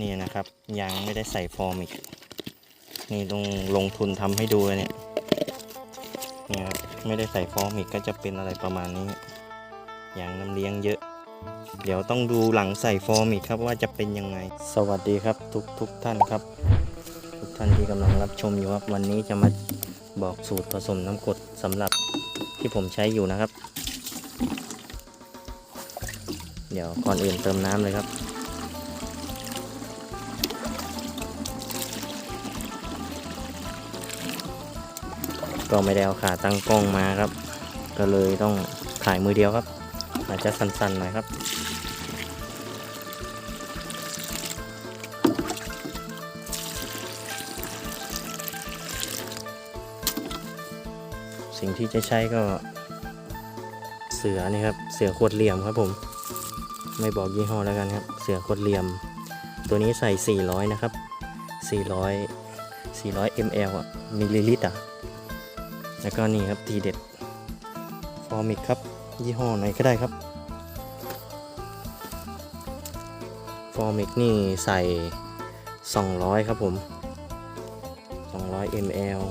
นี่นะครับยังไม่ได้ใส่ฟอร์มอีก นี่ต้องลงทุนทำให้ดูเลยเนี่ยเนี่ยครับไม่ได้ใส่ฟอร์มอีกก็จะเป็นอะไรประมาณนี้อย่างน้ำเลี้ยงเยอะ เดี๋ยวต้องดูหลังใส่ฟอร์มอีกครับว่าจะเป็นยังไง สวัสดีครับทุกทุกท่านครับ ทุกท่านที่กำลังรับชมอยู่ครับวันนี้จะมาบอกสูตรผสมน้ำกรดสำหรับที่ผมใช้อยู่นะครับ เดี๋ยวก่อนอื่นเติมน้ำเลยครับ ก็ไม่ได้เอาขาตั้งกล้องมาครับ ก็เลยต้องถ่ายมือเดียวครับ อาจจะสั่นๆหน่อยครับสิ่งที่จะใช้ก็เสือนี่ครับ เสือขวดเหลี่ยมครับผม ไม่บอกยี่ห้อแล้วกันครับ เสือขวดเหลี่ยม ตัวนี้ใส่ 400 นะครับ 400 400 ml อะมิลลิลิตรอะ แล้วก็นี่ครับทีเด็ดฟอร์มิกครับ ยี่ห้อไหนก็ได้ครับ ฟอร์มิกนี่ใส่ 200 ครับผม 200 ml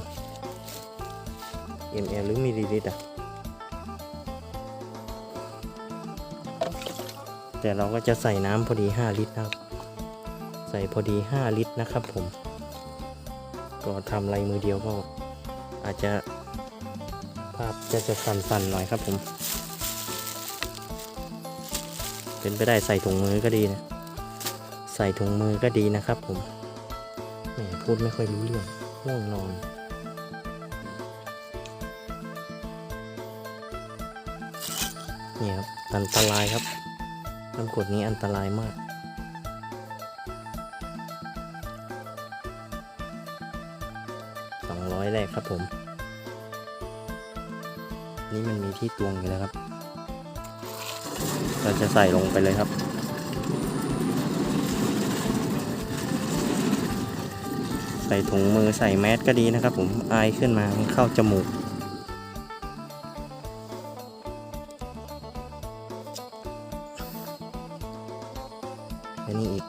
ml หรือมิลลิลิตรอะแต่เราก็จะใส่น้ำพอดี 5 ลิตรครับ ใส่พอดี 5 ลิตรนะครับผม ก็ทำไรมือเดียวก็อาจจะ ภาพจะจะสั่นๆหน่อยครับผม เป็นไปได้ใส่ถุงมือก็ดีนะ ใส่ถุงมือก็ดีนะครับผมแหมพูดไม่ค่อยรู้เรื่องง่วงนอนนี่ครับอันตรายครับน้ำกรดนี้อันตรายมากสองร้อยแรกครับผม นี่มันมีที่ตวงอยู่แล้วครับ เราจะใส่ลงไปเลยครับ ใส่ถุงมือใส่แมสก็ดีนะครับผมอายขึ้นมามันเข้าจมูกอันนี้อีก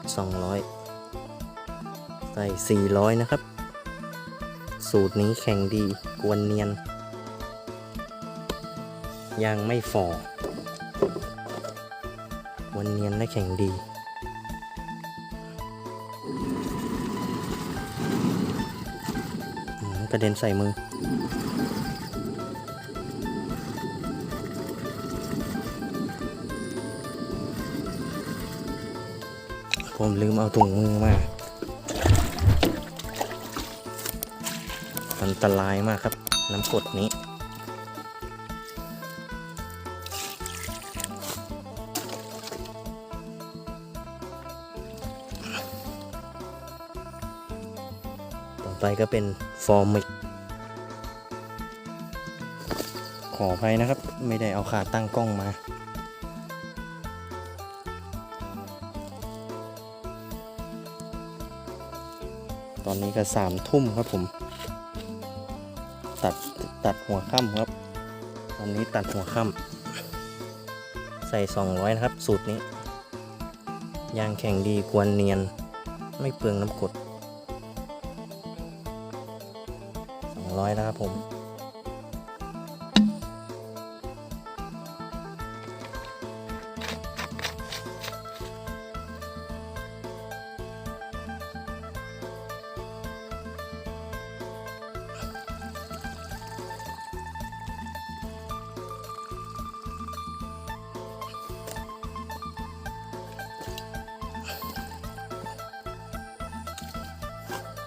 200 ใส่ 400 นะครับ สูตรนี้แข็งดี กวนเนียน ยังไม่ฝ่อกวนเนียนและแข็งดี กระเด็นใส่มือ ผมลืมเอาถุงมือมา อันตรายมากครับ น้ำกดนี้ ไปก็เป็นฟอร์มิก ขออภัยนะครับ ไม่ได้เอาขาตั้งกล้องมาตอนนี้ก็สามทุ่มครับผม ตัดตัดหัวค่ำครับ ตอนนี้ตัดหัวค่ำใส่200นะครับ สูตรนี้ ยางแข็งดีกวนเนียน ไม่เปลืองน้ำกรด 200 นะครับผม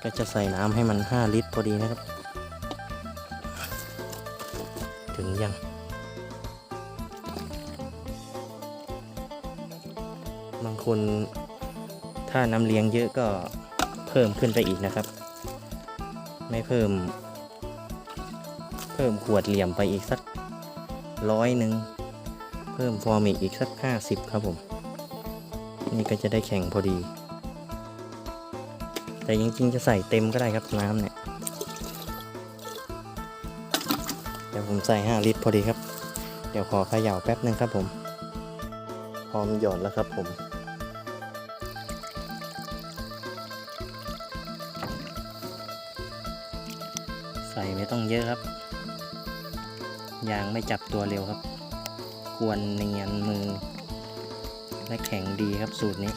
ก็จะใส่น้ำให้มัน 5 ลิตรพอดีนะครับ ถึงยังบางคนถ้าน้ำเลี้ยงเยอะก็เพิ่มขึ้นไปอีกนะครับ ไม่เพิ่ม เพิ่มขวดเหลี่ยมไปอีกสักร้อยหนึ่งเพิ่มฟอร์มิกอีกสัก50ครับผม นี่ก็จะได้แข็งพอดี แต่จริงๆจะใส่เต็มก็ได้ครับน้ำเนี่ย ผมใส่ 5 ลิตรพอดีครับ เดี๋ยวขอเขย่าแป๊บนึงครับผม พร้อมหยอดแล้วครับผม ใส่ไม่ต้องเยอะครับ ยางไม่จับตัวเร็วครับ ควรเนียนมือ และแข็งดีครับสูตรนี้